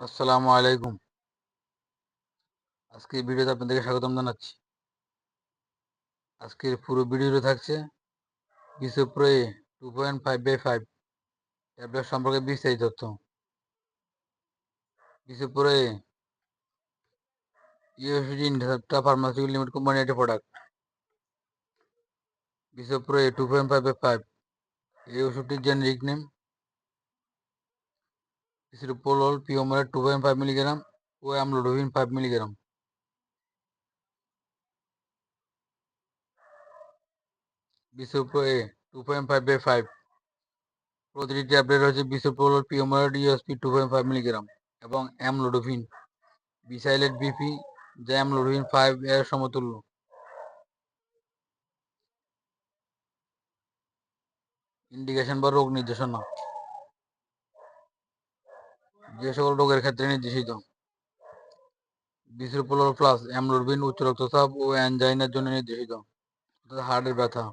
আসসালামু আলাইকুম। আজকে ভিডিওতে আপনাদেরকে স্বাগতম জানাচ্ছি। আজকের পুরো ভিডিওতে থাকছে বিশ্বপ্রো two point five by five tablet সম্পর্কে বিস্তারিত তথ্য। বিশ্বপ্রো ইউএসডি ইন্টারসেপ্টা ফার্মাসিউটিক্যাল লিমিটেড কোম্পানি একটি product বিশ্বপ্রো two point five by five এই ওষুধটির generic name point five milligram O amlodipine five milligram বিশ্বপ্রো A two point five by five প্রতিটি tablet হচ্ছে bisoprolol fumarate USP two point five milligram এবং amlodipine বিসাইলেট BP যা অ্যামলোডোভিন five এর সমতুল্য। Indication বা রোগ নির্দেশনা। যে সকল রোগের ক্ষেত্রে নির্দেশিত। বিসিরোপোলার প্লাস অ্যামলোডবিন উচ্চ রক্তচাপ ও অ্যানজাইনার জন্য নির্দেশিত। হার্টের ব্যথা।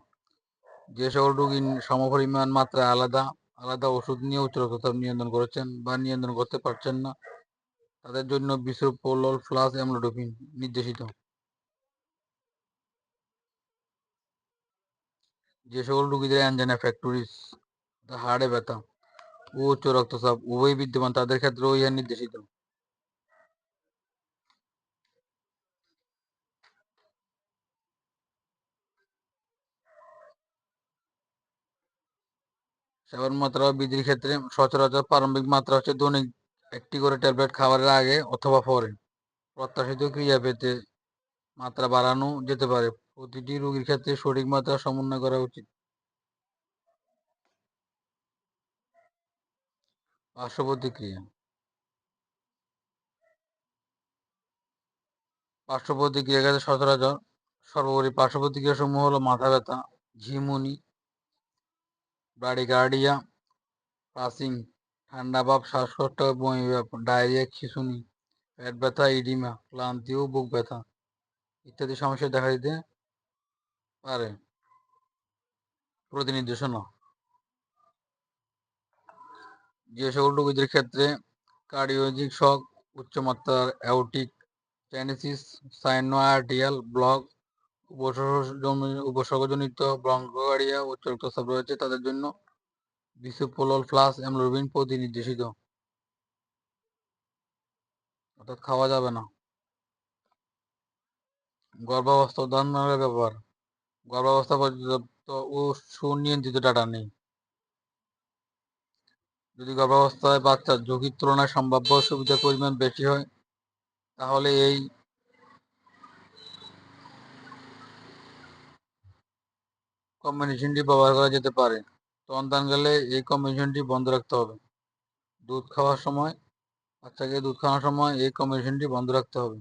যে সকল রোগী সমপরিমাণ মাত্রায় আলাদা আলাদা ওষুধ নিয়ে উচ্চ রক্তচাপ নিয়ন্ত্রণ করেছেন বা নিয়ন্ত্রণ করতে পারছেন না, তাদের জন্য বিসিরোপোলার প্লাস অ্যামলোডোপিন নির্দেশিত। যে সকল রুগীদের অ্যানজাইনা ফ্যাক্টরিস হাড়ে ব্যথা। উচ্চ রক্তচাপ, উভয় বিদ্যমান, তাদের ক্ষেত্রেও ইহা নির্দেশিত। সেবন মাত্রা বৃদ্ধির ক্ষেত্রে সচরাচর প্রারম্ভিক মাত্রা হচ্ছে দৈনিক একটি করে ট্যাবলেট খাবারের আগে অথবা পরে। প্রত্যাশিত ক্রিয়া পেতে মাত্রা বাড়ানো যেতে পারে। প্রতিটি রোগীর ক্ষেত্রে সঠিক মাত্রা সমন্বয় করা উচিত। পার্শ্ব প্রতিক্রিয়া পার্শ্ব কাছে সচরাচর সর্বোপরি পার্শ্ব প্রতিক্রিয়া সমূহ হলো মাথা ব্যথা, ঝিমুনি ব্রাডিকার্ডিয়া পাসিং ঠান্ডা ভাব, শ্বাসকষ্ট, বমি ডায়রিয়া খিঁচুনি, পেট ব্যথা ইডিমা ক্লান্তি ও বুক ব্যথা ইত্যাদি সমস্যা দেখা দিতে পারে। প্রতিনির্দেশনা। যে সকল রোগীদের ক্ষেত্রে কার্ডিওলজিক শক উচ্চমাত্রার অ্যাওটিক টেনিসিস সাইনোআর্টিয়াল ব্লক উপসর্গজনিত ব্রঙ্কোকার্ডিয়া উচ্চ রক্তচাপ রয়েছে, তাদের জন্য বিসোপোলল প্লাস অ্যামলোবিন প্রতিনির্দেশিত। অর্থাৎ খাওয়া যাবে না। গর্ভাবস্থা, উদাহরণের ব্যবহার গর্ভাবস্থা পর্যাপ্ত ও সুনিয়ন্ত্রিত ডাটা নেই। যদি গর্ভাবস্থায় বাচ্চার ঝুঁকির তুলনায় সম্ভাব্য সুবিধার পরিমাণ বেশি হয়, তাহলে এই কম্বিনেশনটি ব্যবহার করা যেতে পারে। সন্তান গেলে এই কম্বিনেশনটি বন্ধ রাখতে হবে। দুধ খাওয়ার সময়, বাচ্চাকে দুধ খাওয়ানোর সময় এই কম্বিনেশনটি বন্ধ রাখতে হবে।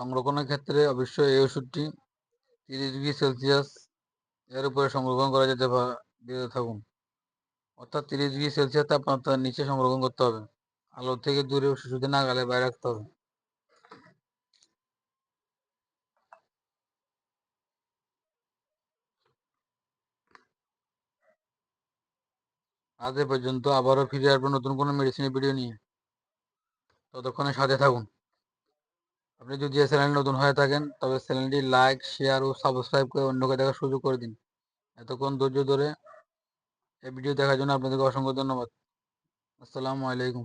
সংরক্ষণের ক্ষেত্রে অবশ্যই এই ওষুধটি তিরিশ ডিগ্রি সেলসিয়াস এর উপরে সংরক্ষণ করা যেতে দিতে থাকুন। অর্থাৎ তিরিশ ডিগ্রি সেলসিয়াস তাপমাত্রার নিচে সংরক্ষণ করতে হবে। আলো থেকে দূরে শিশুদের নাগালে বাইরে রাখতে হবে। আজ পর্যন্ত আবারও ফিরে আসব নতুন কোনো মেডিসিনের ভিডিও নিয়ে। ততক্ষণে সাথে থাকুন। আপনি যদি এই চ্যানেল নতুন হয়ে থাকেন, তবে চ্যানেলটি লাইক শেয়ার ও সাবস্ক্রাইব করে অন্যকে দেখার সুযোগ করে দিন। এতক্ষণ ধৈর্য ধরে এই ভিডিও দেখার জন্য আপনাদেরকে অসংখ্য ধন্যবাদ। আসসালামু আলাইকুম।